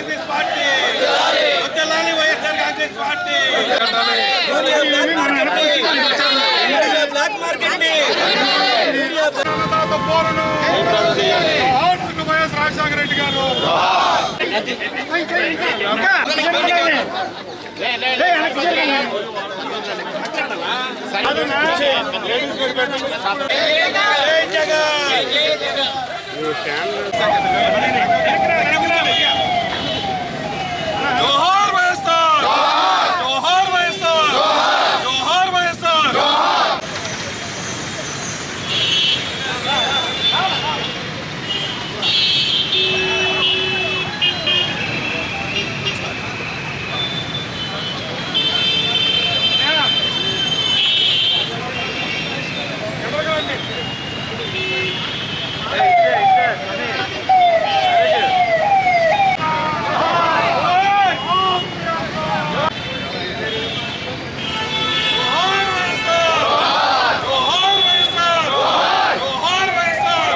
Congress party. వద్దలాలి YSR Congress party. Black market పోరును YS Rajasekhara Reddy గారు జగన్ జోహార్ వైఎస్ఆర్ జోహార్ వైఎస్ఆర్ జోహార్ వైఎస్ఆర్ జోహార్ వైఎస్ఆర్ జోహార్ వైఎస్ఆర్ జోహార్ వైఎస్ఆర్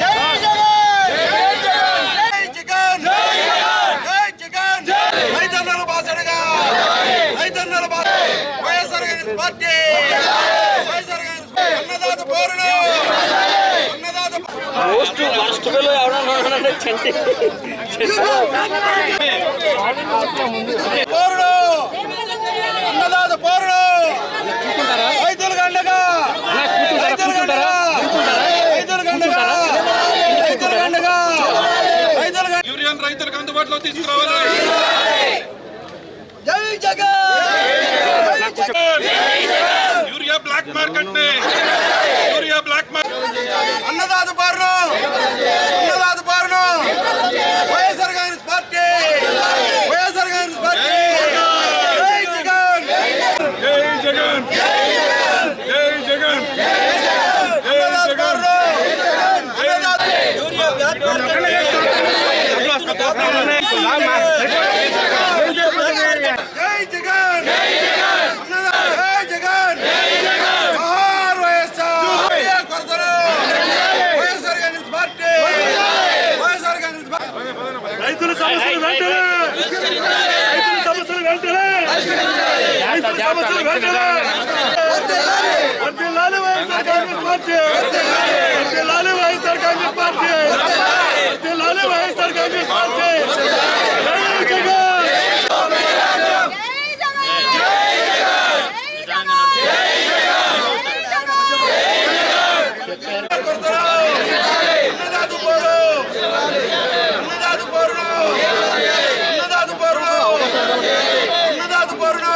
జై జగన్ జై జగన్ జై జగన్ రైతన్నల బాసడగా రైతన్నల బాస వైఎస్ఆర్ కాంగ్రెస్ పార్టీ. అన్నదాత మోస్ట్ చంటి పోరుడు అన్నదాత పోరుడు రైతులకు అండగా! రైతులకు అండగా! రైతులకు అండగా! రైతులకు అండగా! రైతులకు యూరియన్ రైతులకు అందుబాటులో తీసుకురావాలి. జై Jagan! Urea black market urea black market. అన్నదాత పోరుడు అన్నదాత పోరుడు YSR Congress party YSR Congress party జై జగన్ జై జగన్ జై జగన్ అన్నదాత పోరుడు అన్నదాత యూరియా బ్లాక్ జై జగన్ జై జగన్ జై జగన్ జై జగన్ జోహార్ వైఎస్ఆర్ యూరియా కొరతను YSR Congress party YSR Congress party రైతుల సమస్యలు వెంటనే రైతుల సమస్యలు వెంటనే రైతుల సమస్యలు వెంటనే వర్ధిల్లాలి వైఎస్ఆర్ కాంగ్రెస్ పార్టీ వర్ధిల్లాలి వైఎస్ఆర్ కాంగ్రెస్ పార్టీ వర్ధిల్లాలి వైఎస్ఆర్ కాంగ్రెస్ పార్టీ జై జగన్ అన్నదాత పోరు అన్నదాత పోరును అన్నదాత పోరును అన్నదాత పోరును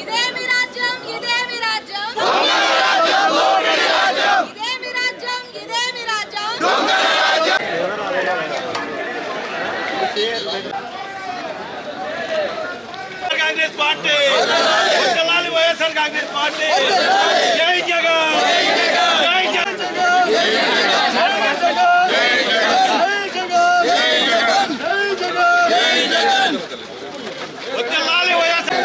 ఇదేమి రాజ్యం ఇదేమి రాజ్యం ఇదేమి రాజ్యం ఇదేమి రాజ్యం కాంగ్రెస్ పార్టీ వద్దలాలి వైఎస్ఆర్ కాంగ్రెస్ పార్టీ జై జగన్ జై జగన్ వద్దలాలి వైఎస్ఆర్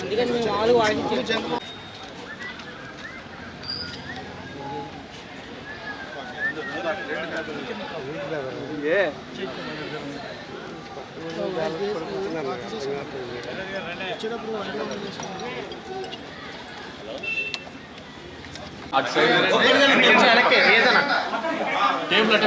అందుకని మేము మామూలుగా వాడించాము టేబుల్ అంటే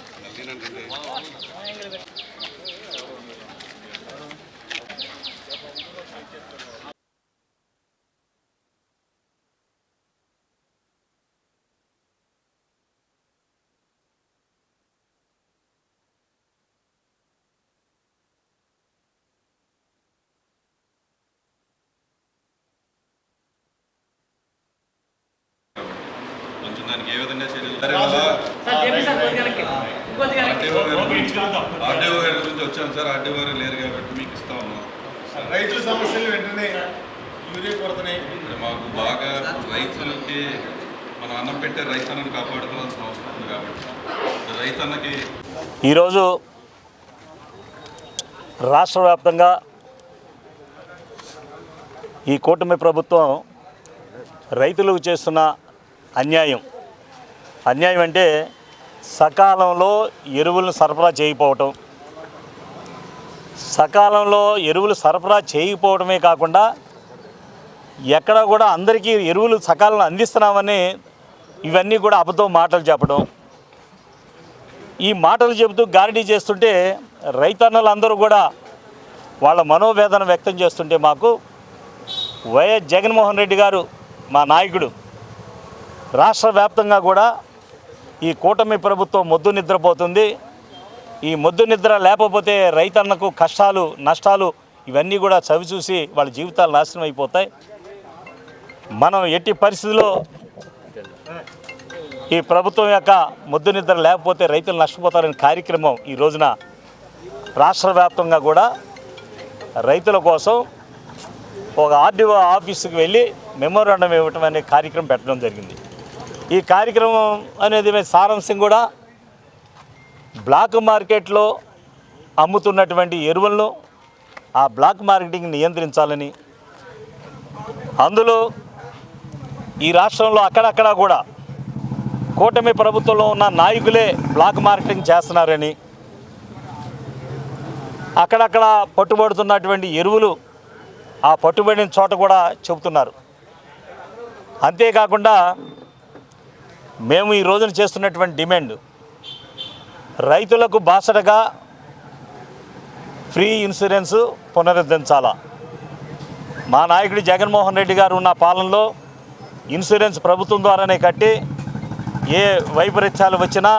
కొంచెం దానికి ఏ విధంగా చర్యలు ఆర్డీఓ గారి గురించి వచ్చాను సార్. ఆర్డీఓ గారు లేరు కాబట్టి మీకు ఇస్తా ఉన్నాం. రైతుల సమస్యలు వెంటనే యూరియా కొరతని. ఇక్కడ మాకు బాగా రైతులకి మనం అన్నం పెట్టే రైతన్నను కాపాడుకోవాల్సిన అవసరం ఉంది కాబట్టి. రైతన్నకి ఈరోజు రాష్ట్ర వ్యాప్తంగా ఈ కూటమి ప్రభుత్వం రైతులకు చేస్తున్న అన్యాయం. అన్యాయం అంటే సకాలంలో ఎరువులను సరఫరా చేయకపోవటం. సకాలంలో ఎరువులు సరఫరా చేయకపోవడమే కాకుండా ఎక్కడ కూడా అందరికీ ఎరువులు సకాలంలో అందిస్తున్నామని ఇవన్నీ కూడా అబద్ధం మాటలు చెప్పడం. ఈ మాటలు చెబుతూ గారడీ చేస్తుంటే రైతన్నలందరూ కూడా వాళ్ళ మనోవేదన వ్యక్తం చేస్తుంటే మాకు వైఎస్ జగన్మోహన్ రెడ్డి గారు మా నాయకుడు. రాష్ట్ర వ్యాప్తంగా కూడా ఈ కూటమి ప్రభుత్వం మొద్దు నిద్రపోతుంది. ఈ మొద్దు నిద్ర లేకపోతే రైతన్నకు కష్టాలు నష్టాలు ఇవన్నీ కూడా చవి చూసి వాళ్ళ జీవితాలు నాశనం అయిపోతాయి. మనం ఎట్టి పరిస్థితుల్లో ఈ ప్రభుత్వం యొక్క ముద్దు నిద్ర లేకపోతే రైతులు నష్టపోతారనే కార్యక్రమం ఈ రోజున రాష్ట్ర వ్యాప్తంగా కూడా రైతుల కోసం ఒక ఆర్డీఓ ఆఫీసుకి వెళ్ళి మెమోరాండం ఇవ్వటం అనే కార్యక్రమం పెట్టడం జరిగింది. ఈ కార్యక్రమం అనేది సారాంశం కూడా బ్లాక్ మార్కెట్లో అమ్ముతున్నటువంటి ఎరువులను ఆ బ్లాక్ మార్కెటింగ్ నియంత్రించాలని. అందులో ఈ రాష్ట్రంలో అక్కడక్కడ కూడా కూటమి ప్రభుత్వంలో ఉన్న నాయకులే బ్లాక్ మార్కెటింగ్ చేస్తున్నారని. అక్కడక్కడ పట్టుబడుతున్నటువంటి ఎరువులు ఆ పట్టుబడిన చోట కూడా చెబుతున్నారు. అంతేకాకుండా మేము ఈ రోజున చేస్తున్నటువంటి డిమాండ్ రైతులకు బాసటగా ఫ్రీ ఇన్సూరెన్స్ పునరుద్ధరించాలా? మా నాయకుడు జగన్మోహన్ రెడ్డి గారు ఉన్న పాలనలో ఇన్సూరెన్స్ ప్రభుత్వం ద్వారానే కట్టి ఏ వైపరీత్యాలు వచ్చినా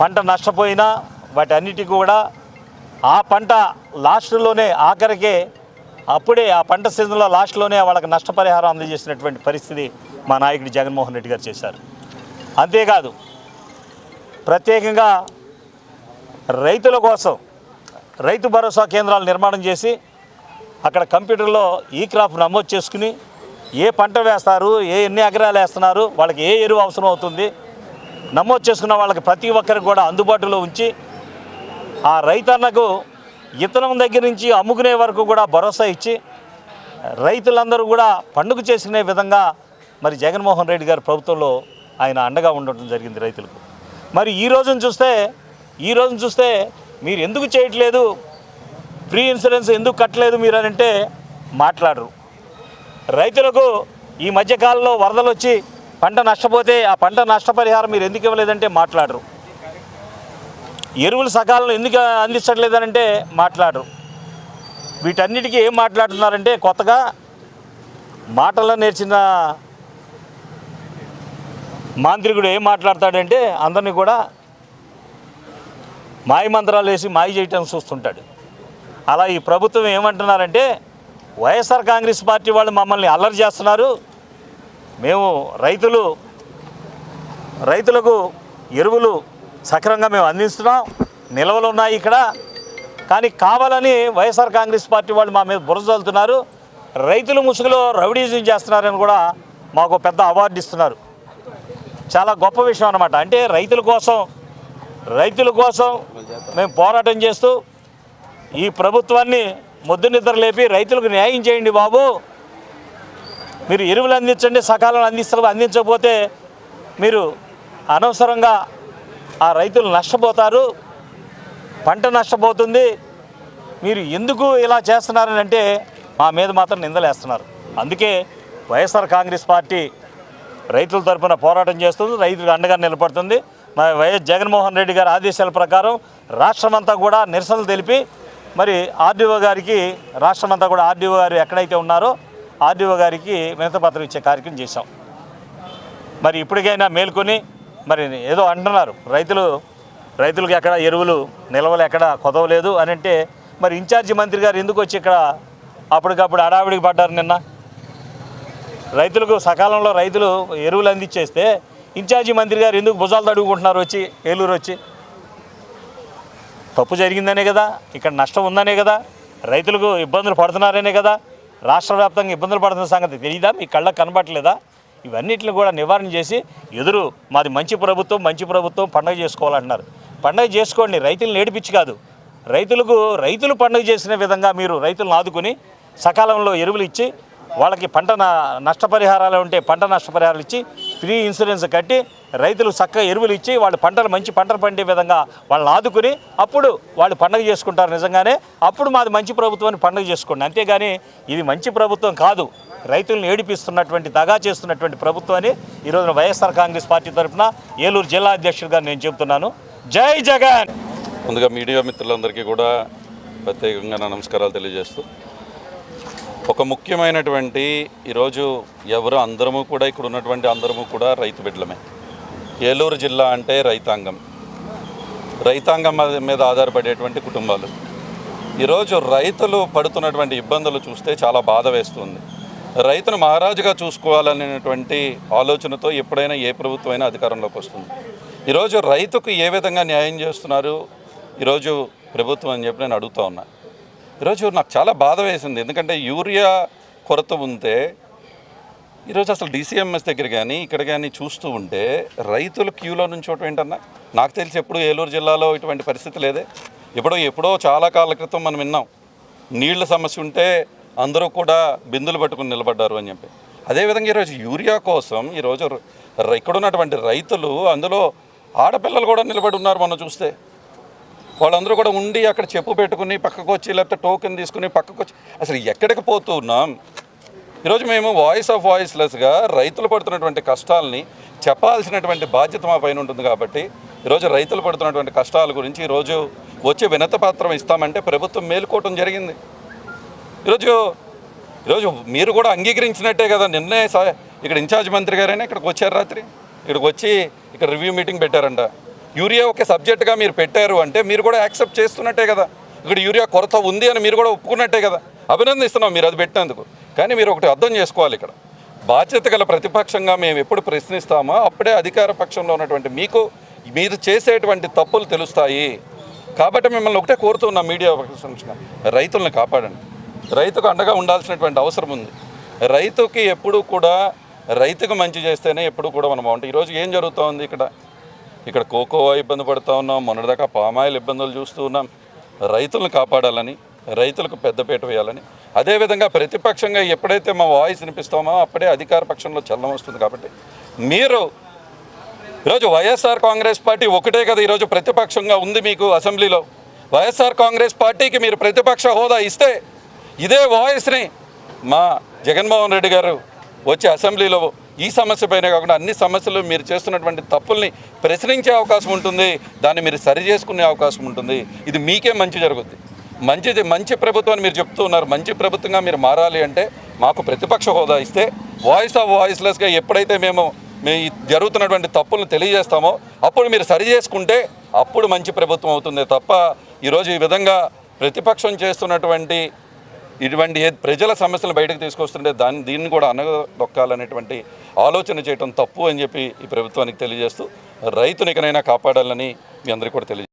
పంట నష్టపోయినా వాటి అన్నిటికీ కూడా ఆ పంట లాస్ట్లోనే ఆఖరికే అప్పుడే ఆ పంట సీజన్లో లాస్ట్లోనే వాళ్ళకి నష్టపరిహారం అందజేసినటువంటి పరిస్థితి మా నాయకుడు జగన్మోహన్ రెడ్డి గారు చేశారు. అంతేకాదు ప్రత్యేకంగా రైతుల కోసం రైతు భరోసా కేంద్రాలు నిర్మాణం చేసి అక్కడ కంప్యూటర్లో ఈ క్రాప్ నమోదు చేసుకుని ఏ పంట వేస్తారు ఏ ఎన్ని ఎకరాలు వేస్తున్నారు వాళ్ళకి ఏ ఎరువు అవసరం అవుతుంది నమోదు చేసుకున్న వాళ్ళకి ప్రతి ఒక్కరికి కూడా అందుబాటులో ఉంచి ఆ రైతన్నకు ఇతనం దగ్గర నుంచి అమ్ముకునే వరకు కూడా భరోసా ఇచ్చి రైతులందరూ కూడా పండుగ చేసుకునే విధంగా మరి జగన్మోహన్ రెడ్డి గారి ప్రభుత్వంలో ఆయన అండగా ఉండటం జరిగింది రైతులకు. మరి ఈ రోజును చూస్తే ఈ రోజును చూస్తే మీరు ఎందుకు చేయట్లేదు? ఫ్రీ ఇన్సూరెన్స్ ఎందుకు కట్టలేదు మీరు అని అంటే మాట్లాడరు. రైతులకు ఈ మధ్యకాలంలో వరదలు వచ్చి పంట నష్టపోతే ఆ పంట నష్టపరిహారం మీరు ఎందుకు ఇవ్వలేదంటే మాట్లాడరు. ఎరువులు సకాలంలో ఎందుకు అందించట్లేదనంటే మాట్లాడరు. వీటన్నిటికీ ఏం మాట్లాడుతున్నారంటే కొత్తగా మాటల్లో నేర్చిన మాంత్రికుడు ఏం మాట్లాడతాడంటే అందరినీ కూడా మాయ మంత్రాలు వేసి మాయ చేయటం చూస్తుంటాడు. అలా ఈ ప్రభుత్వం ఏమంటున్నారంటే వైఎస్ఆర్ కాంగ్రెస్ పార్టీ వాళ్ళు మమ్మల్ని అల్లరి చేస్తున్నారు. మేము రైతులు రైతులకు ఎరువులు సక్రమంగా మేము అందిస్తున్నాం. నిల్వలు ఉన్నాయి ఇక్కడ. కానీ కావాలని వైఎస్ఆర్ కాంగ్రెస్ పార్టీ వాళ్ళు మా మీద బురద చల్లుతున్నారు రైతులు ముసుగులో రౌడీజం చేస్తున్నారని కూడా మాకు పెద్ద అవార్డు ఇస్తున్నారు. చాలా గొప్ప విషయం అనమాట అంటే రైతుల కోసం రైతుల కోసం మేము పోరాటం చేస్తూ ఈ ప్రభుత్వాన్ని ముద్దు నిద్ర లేపి రైతులకు న్యాయం చేయండి బాబు. మీరు ఎరువులు అందించండి సకాలంలో అందిస్తారు అందించకపోతే మీరు అనవసరంగా ఆ రైతులు నష్టపోతారు పంట నష్టపోతుంది. మీరు ఎందుకు ఇలా చేస్తున్నారని అంటే మా మీద మాత్రం నిందలేస్తున్నారు. అందుకే వైఎస్ఆర్ కాంగ్రెస్ పార్టీ రైతుల తరపున పోరాటం చేస్తుంది రైతులకు అండగా నిలబడుతుంది. మరి వైఎస్ జగన్మోహన్ రెడ్డి గారి ఆదేశాల ప్రకారం రాష్ట్రమంతా కూడా నిరసనలు తెలిపి మరి ఆర్డీఓ గారికి రాష్ట్రమంతా కూడా ఆర్డీఓ గారు ఎక్కడైతే ఉన్నారో ఆర్డీఓ గారికి వినతపత్రం ఇచ్చే కార్యక్రమం చేశాం. మరి ఇప్పటికైనా మేల్కొని మరి ఏదో అంటున్నారు రైతులు రైతులకు ఎక్కడ ఎరువులు నిల్వలు ఎక్కడ కొదవలేదు అని అంటే మరి ఇన్ఛార్జి మంత్రి గారు ఎందుకు వచ్చి ఇక్కడ అప్పటికప్పుడు అడావిడికి పడ్డారు నిన్న? రైతులకు సకాలంలో రైతులు ఎరువులు అందించేస్తే ఇన్ఛార్జి మంత్రి గారు ఎందుకు భుజాలు తడుగుకుంటున్నారు వచ్చి ఏలూరు వచ్చి? తప్పు జరిగిందనే కదా ఇక్కడ నష్టం ఉందనే కదా రైతులకు ఇబ్బందులు పడుతున్నారనే కదా రాష్ట్ర వ్యాప్తంగా ఇబ్బందులు పడుతున్న సంగతి తెలియదా మీ కళ్ళకు కనబట్టలేదా ఇవన్నిటిని కూడా నివారణ చేసి ఎదురు మాది మంచి ప్రభుత్వం మంచి ప్రభుత్వం పండగ చేసుకోవాలంటున్నారు. పండగ చేసుకోండి రైతులు నేడిపించి కాదు. రైతులకు రైతులు పండుగ చేసిన విధంగా మీరు రైతులను ఆదుకొని సకాలంలో ఎరువులు ఇచ్చి వాళ్ళకి పంట న- నష్టపరిహారాలు ఉంటే పంట నష్టపరిహారాలు ఇచ్చి ఫ్రీ ఇన్సూరెన్స్ కట్టి రైతులు చక్కగా ఎరువులు ఇచ్చి వాళ్ళ పంటలు మంచి పంటలు పండే విధంగా వాళ్ళని ఆదుకుని అప్పుడు వాళ్ళు పండుగ చేసుకుంటారు నిజంగానే. అప్పుడు మాది మంచి ప్రభుత్వాన్ని పండుగ చేసుకోండి. అంతేగాని ఇది మంచి ప్రభుత్వం కాదు. రైతులను ఏడిపిస్తున్నటువంటి దగా చేస్తున్నటువంటి ప్రభుత్వాన్ని ఈరోజు వైఎస్ఆర్ కాంగ్రెస్ పార్టీ తరఫున ఏలూరు జిల్లా అధ్యక్షుడిగా నేను చెబుతున్నాను. జై జగన్! ముందుగా మీడియా మిత్రులందరికీ కూడా ప్రత్యేకంగా నా నమస్కారాలు తెలియజేస్తూ ఒక ముఖ్యమైనటువంటి ఈరోజు ఎవరు అందరము కూడా ఇక్కడ ఉన్నటువంటి అందరము కూడా రైతు బిడ్డలమే. ఏలూరు జిల్లా అంటే రైతాంగం. రైతాంగం మీద- ఆధారపడేటువంటి కుటుంబాలు. ఈరోజు రైతులు పడుతున్నటువంటి ఇబ్బందులు చూస్తే చాలా బాధ వేస్తుంది. రైతును మహారాజుగా చూసుకోవాలనేటువంటి ఆలోచనతో ఎప్పుడైనా ఏ ప్రభుత్వం అయినా అధికారంలోకి వస్తుంది. ఈరోజు రైతుకు ఏ విధంగా న్యాయం చేస్తున్నారు? ఈరోజు ప్రభుత్వం అని చెప్పి నేను అడుగుతా ఉన్నా. ఈరోజు నాకు చాలా బాధ వేసింది. ఎందుకంటే యూరియా కొరత ఉంటే ఈరోజు అసలు డీసీఎంఎస్ దగ్గర కానీ ఇక్కడ కానీ చూస్తూ ఉంటే రైతులు క్యూలో నుంచోటం ఏంటన్నా నాకు తెలిసి ఎప్పుడు ఏలూరు జిల్లాలో ఇటువంటి పరిస్థితి లేదే. ఎప్పుడో ఎప్పుడో చాలా కాల క్రితం మనం విన్నాం. నీళ్ళ సమస్య ఉంటే అందరూ కూడా బిందులు పట్టుకుని నిలబడ్డారు అని చెప్పి. అదేవిధంగా ఈరోజు యూరియా కోసం ఈరోజు ర- ఇక్కడ ఉన్నటువంటి రైతులు అందులో ఆడపిల్లలు కూడా నిలబడి ఉన్నారు మనం చూస్తే. వాళ్ళందరూ కూడా ఉండి అక్కడ చెప్పు పెట్టుకుని పక్కకు వచ్చి లేకపోతే టోకెన్ తీసుకుని పక్కకు వచ్చి అసలు ఎక్కడికి పోతున్నాం ఈరోజు మేము వాయిస్ ఆఫ్ వాయిస్లెస్గా రైతులు పడుతున్నటువంటి కష్టాలని చెప్పాల్సినటువంటి బాధ్యత మా పైన ఉంటుంది కాబట్టి ఈరోజు రైతులు పడుతున్నటువంటి కష్టాల గురించి ఈరోజు వచ్చి వినత పత్రం ఇస్తామంటే ప్రభుత్వం మేలుకోవటం జరిగింది. ఈరోజు ఈరోజు మీరు కూడా అంగీకరించినట్టే కదా నిన్నే సా ఇక్కడ ఇన్ఛార్జ్ మంత్రి గారైనా ఇక్కడికి వచ్చారు రాత్రి? ఇక్కడికి వచ్చి ఇక్కడ రివ్యూ మీటింగ్ పెట్టారంట. యూరియా ఒక సబ్జెక్ట్గా మీరు పెట్టారు అంటే మీరు కూడా యాక్సెప్ట్ చేస్తున్నట్టే కదా. ఇక్కడ యూరియా కొరత ఉంది అని మీరు కూడా ఒప్పుకున్నట్టే కదా. అభినందిస్తున్నాం మీరు అది పెట్టినందుకు. కానీ మీరు ఒకటి అర్థం చేసుకోవాలి ఇక్కడ. బాధ్యత గల ప్రతిపక్షంగా మేము ఎప్పుడు ప్రశ్నిస్తామో అప్పుడే అధికార పక్షంలో ఉన్నటువంటి మీకు మీరు చేసేటువంటి తప్పులు తెలుస్తాయి. కాబట్టి మిమ్మల్ని ఒకటే కోరుతున్నాం మీడియా పక్షంగా రైతులను కాపాడండి. రైతుకు అండగా ఉండాల్సినటువంటి అవసరం ఉంది. రైతుకి ఎప్పుడు కూడా రైతుకు మంచి చేస్తేనే ఎప్పుడు కూడా మనం బాగుంటాం. ఈరోజు ఏం జరుగుతోంది ఇక్కడ? ఇక్కడ కోకోవా ఇబ్బంది పడుతూ ఉన్నాం. మొన్నటిదాకా పామాయిల్ ఇబ్బందులు చూస్తూ ఉన్నాం. రైతులను కాపాడాలని రైతులకు పెద్దపీట వేయాలని. అదేవిధంగా ప్రతిపక్షంగా ఎప్పుడైతే మా వాయిస్ వినిపిస్తామో అప్పుడే అధికార పక్షంలో చల్లం వస్తుంది కాబట్టి మీరు ఈరోజు వైఎస్ఆర్ కాంగ్రెస్ పార్టీ ఒకటే కదా ఈరోజు ప్రతిపక్షంగా ఉంది మీకు అసెంబ్లీలో. వైఎస్ఆర్ కాంగ్రెస్ పార్టీకి మీరు ప్రతిపక్ష హోదా ఇస్తే ఇదే వాయిస్ని మా జగన్మోహన్ రెడ్డి గారు వచ్చి అసెంబ్లీలో ఈ సమస్య పైన కాకుండా అన్ని సమస్యలు మీరు చేస్తున్నటువంటి తప్పుల్ని ప్రశ్నించే అవకాశం ఉంటుంది దాన్ని మీరు సరి చేసుకునే అవకాశం ఉంటుంది. ఇది మీకే మంచి జరుగుద్ది. మంచిది మంచి ప్రభుత్వాన్ని మీరు చెప్తూ ఉన్నారు. మంచి ప్రభుత్వంగా మీరు మారాలి అంటే మాకు ప్రతిపక్ష హోదా ఇస్తే వాయిస్ ఆఫ్ వాయిస్లెస్గా ఎప్పుడైతే మేము మీ జరుగుతున్నటువంటి తప్పులను తెలియజేస్తామో అప్పుడు మీరు సరి చేసుకుంటే అప్పుడు మంచి ప్రభుత్వం అవుతుంది తప్ప ఈరోజు ఈ విధంగా ప్రతిపక్షం చేస్తున్నటువంటి ఇటువంటి ప్రజల సమస్యలు బయటకు తీసుకొస్తుంటే దాన్ని దీన్ని కూడా అనగదొక్కాలనేటువంటి ఆలోచన చేయడం తప్పు అని చెప్పి ఈ ప్రభుత్వానికి తెలియజేస్తూ రైతునికనైనా కాపాడాలని మీ అందరికీ కూడా తెలియజేస్తాను